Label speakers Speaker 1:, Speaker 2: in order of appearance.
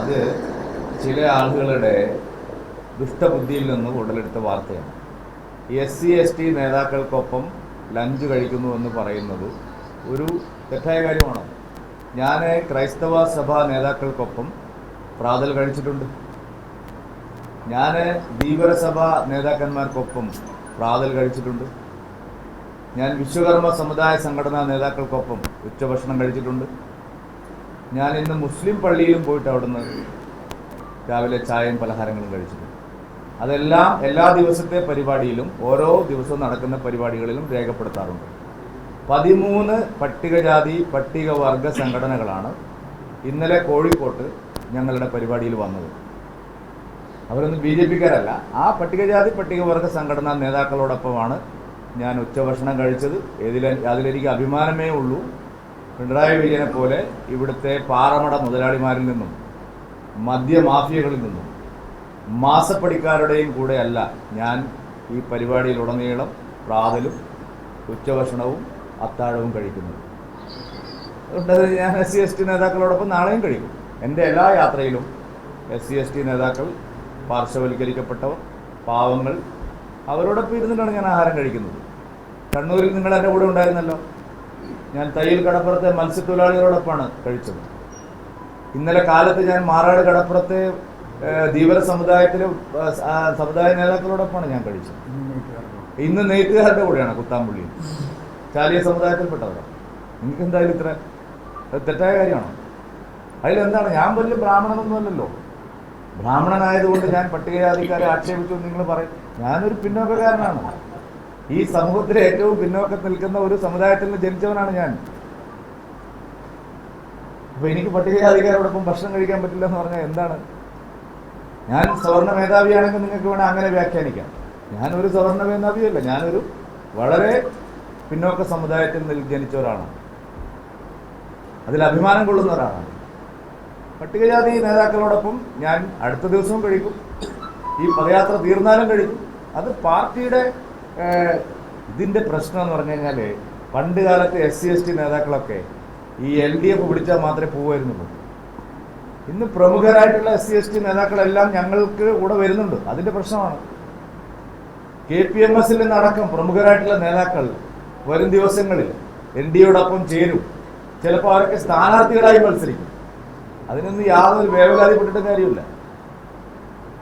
Speaker 1: അത് ചില ആളുകളുടെ ദുഷ്ടബുദ്ധിയിൽ നിന്ന് ഉടലെടുത്ത വാർത്തയാണ്. എസ് സി എസ് ടി നേതാക്കൾക്കൊപ്പം ലഞ്ച് കഴിക്കുന്നു എന്ന് പറയുന്നത് ഒരു തെറ്റായ കാര്യമാണ്. ഞാൻ ക്രൈസ്തവ സഭാ നേതാക്കൾക്കൊപ്പം പ്രാതൽ കഴിച്ചിട്ടുണ്ട്. ഞാൻ ഭീകരസഭാ നേതാക്കന്മാർക്കൊപ്പം പ്രാതൽ കഴിച്ചിട്ടുണ്ട്. ഞാൻ വിശ്വകർമ്മ സമുദായ സംഘടനാ നേതാക്കൾക്കൊപ്പം ഉച്ചഭക്ഷണം കഴിച്ചിട്ടുണ്ട്. ഞാൻ ഇന്ന് മുസ്ലിം പള്ളിയിലും പോയിട്ട് അവിടുന്ന് രാവിലെ ചായയും പലഹാരങ്ങളും കഴിച്ചിട്ടുണ്ട്. അതെല്ലാം എല്ലാ ദിവസത്തെ പരിപാടിയിലും ഓരോ ദിവസവും നടക്കുന്ന പരിപാടികളിലും രേഖപ്പെടുത്താറുണ്ട്. പതിമൂന്ന് പട്ടികജാതി പട്ടികവർഗ സംഘടനകളാണ് ഇന്നലെ കോഴിക്കോട്ട് ഞങ്ങളുടെ പരിപാടിയിൽ വന്നത്. അവരൊന്നും ബി ജെ പിക്കാരല്ല. ആ പട്ടികജാതി പട്ടികവർഗ സംഘടനാ നേതാക്കളോടൊപ്പമാണ് ഞാൻ ഉച്ചഭക്ഷണം കഴിച്ചത്. ഇതിൽ അതിലെനിക്ക് അഭിമാനമേ ഉള്ളൂ. പിണറായി വിജയനെ പോലെ ഇവിടുത്തെ പാറമട മുതലാളിമാരിൽ നിന്നും മദ്യമാഫിയകളിൽ നിന്നും മാസപ്പടിക്കാരുടെയും കൂടെ അല്ല ഞാൻ ഈ പരിപാടിയിലുടനീളം പ്രാതലും ഉച്ചഭക്ഷണവും അത്താഴവും കഴിക്കുന്നത്. അതുകൊണ്ട് ഞാൻ എസ് സി എസ് ടി നേതാക്കളോടൊപ്പം നാളെയും കഴിക്കും. എന്റെ എല്ലാ യാത്രയിലും എസ് സി എസ് ടി നേതാക്കൾ പാർശ്വവൽക്കരിക്കപ്പെട്ടവർ പാവങ്ങൾ അവരോടൊപ്പം ഇരുന്നിട്ടാണ് ഞാൻ ആഹാരം കഴിക്കുന്നത്. കണ്ണൂരിൽ നിങ്ങൾ എന്റെ കൂടെ ഉണ്ടായിരുന്നല്ലോ. ഞാൻ തയ്യൽ കടപ്പുറത്തെ മത്സ്യത്തൊഴിലാളികളോടൊപ്പമാണ് കഴിച്ചത്. ഇന്നലെ കാലത്ത് ഞാൻ മാറാട് കടപ്പുറത്തെ ധീവര സമുദായത്തിലെ സമുദായ നേതാക്കളോടൊപ്പമാണ് ഞാൻ കഴിച്ചത്. ഇന്ന് നെയ്ത്തുകാരുടെ കൂടെയാണ് കുത്താമ്പുള്ളി. ചാലിയ സമുദായത്തിൽപ്പെട്ടവരാണ് നിങ്ങൾക്ക് എന്തായാലും ഇത്ര തെറ്റായ കാര്യമാണോ? അതിലെന്താണ്? ഞാൻ വലിയ ബ്രാഹ്മണനൊന്നുമല്ലല്ലോ. ബ്രാഹ്മണനായതുകൊണ്ട് ഞാൻ പട്ടികജാതിക്കാരെ ആക്ഷേപിച്ചു നിങ്ങൾ പറയും. ഞാനൊരു പിന്നോക്കക്കാരനാണ്. ഈ സമൂഹത്തിലെ ഏറ്റവും പിന്നോക്കം നിൽക്കുന്ന ഒരു സമുദായത്തിൽ നിന്ന് ജനിച്ചവനാണ് ഞാൻ. അപ്പൊ എനിക്ക് പട്ടികജാതിക്കാരോടൊപ്പം ഭക്ഷണം കഴിക്കാൻ പറ്റില്ല എന്ന് പറഞ്ഞാൽ എന്താണ്? ഞാൻ സവർണ മേധാവിയാണെങ്കിൽ നിങ്ങൾക്ക് വേണേൽ അങ്ങനെ വ്യാഖ്യാനിക്കാം. ഞാനൊരു സവർണ മേധാവിയല്ല ഞാനൊരു വളരെ പിന്നോക്ക സമുദായത്തിൽ നിൽ- ജനിച്ച ഒരാളാണ് അതിൽ അഭിമാനം കൊള്ളുന്ന ഒരാളാണ്. പട്ടികജാതി നേതാക്കളോടൊപ്പം ഞാൻ അടുത്ത ദിവസവും കഴിക്കും. ഈ പദയാത്ര തീർന്നാലും കഴിക്കും. അത് പാർട്ടിയുടെ ഇതിന്റെ പ്രശ്നം എന്ന് പറഞ്ഞു കഴിഞ്ഞാൽ പണ്ട് കാലത്ത് എസ് സി എസ് ടി നേതാക്കളൊക്കെ ഈ എൽ ഡി എഫ് പിടിച്ചാൽ മാത്രമേ പോവായിരുന്നുള്ളൂ ഇന്ന് പ്രമുഖരായിട്ടുള്ള എസ് സി എസ് ടി നേതാക്കളെല്ലാം ഞങ്ങൾക്ക് കൂടെ വരുന്നുണ്ട്. അതിന്റെ പ്രശ്നമാണ്. കെ പി എം എസിൽ നിന്നടക്കം പ്രമുഖരായിട്ടുള്ള നേതാക്കൾ വരും ദിവസങ്ങളിൽ എൻ ഡി എയോടൊപ്പം ചേരും. ചിലപ്പോൾ അവരൊക്കെ സ്ഥാനാർത്ഥികളായി മത്സരിക്കും. അതിനൊന്നും യാതൊരു വേവലാതിപ്പെട്ടിട്ട് കാര്യമില്ല.